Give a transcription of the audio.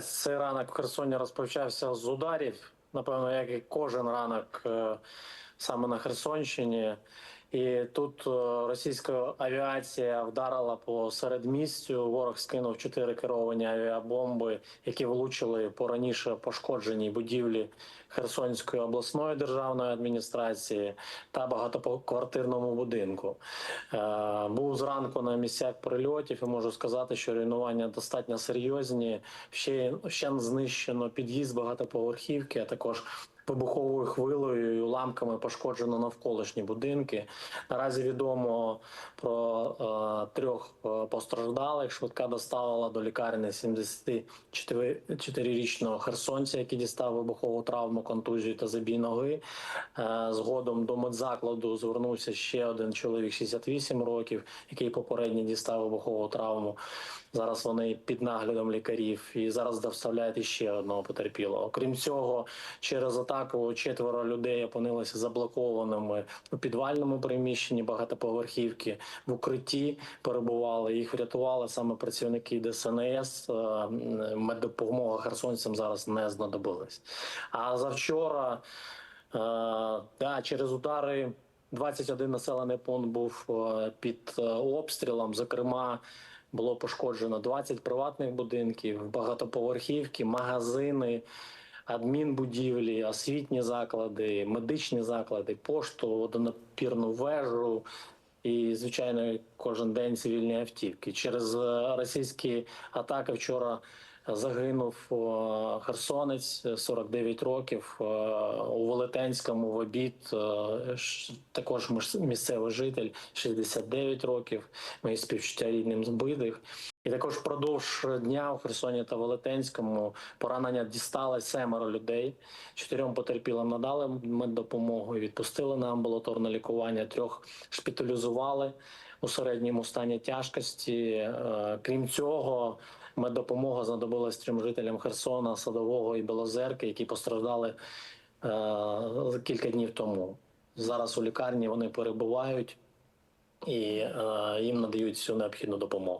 Цей ранок в Херсоні розпочався з ударів. Напевно, як і кожен ранок е, саме на Херсонщині. І тут е, російська авіація вдарила по середмістю. Ворог скинув чотири керовані авіабомби, які влучили по раніше пошкодженій будівлі Херсонської обласної державної адміністрації та багатоквартирному будинку. Е, Був зранку на місцях прильотів і можу сказати, що руйнування достатньо серйозні. Ще, ще знищено під'їзд багатоповерхівки, а також вибуховою хвилею і уламками пошкоджено навколишні будинки. Наразі відомо про е, трьох е, постраждалих. Швидка доставила до лікарні 74-річного херсонця, який дістав вибухову травму, контузію та забій ноги. Е, згодом до медзакладу звернувся ще один чоловік 68 років, який попередньо дістав вибухову травму. Зараз вони під наглядом лікарів і зараз доставляють іще одного потерпілого. Крім цього, через атаку четверо людей опинилися заблокованими у підвальному приміщенні багатоповерхівки в укритті. Перебували їх врятували саме працівники ДСНС. Е, Меддопомога херсонцям зараз не знадобилась. А завчора е, да, через удари 21 населений пункт був е, під обстрілом. Зокрема, було пошкоджено 20 приватних будинків, багатоповерхівки, магазини, адмінбудівлі, освітні заклади, медичні заклади, пошту, водонапірну вежу. І, звичайно, кожен день цивільні автівки. Через е, російські атаки вчора загинув е, херсонець, е, 49 років, е, у Велетенському в обід, е, також місцевий житель, 69 років. Мої співчуття рідним збитих. І також впродовж дня у Херсоні та Велетенському поранення дістали семеро людей. Чотирьом потерпілим надали меддопомогу і відпустили на амбулаторне лікування. Трьох шпиталізували у середньому стані тяжкості. Е, Крім цього, меддопомога знадобилась трьом жителям Херсона, Садового і Білозерки, які постраждали е, кілька днів тому. Зараз у лікарні вони перебувають і е, їм надають всю необхідну допомогу.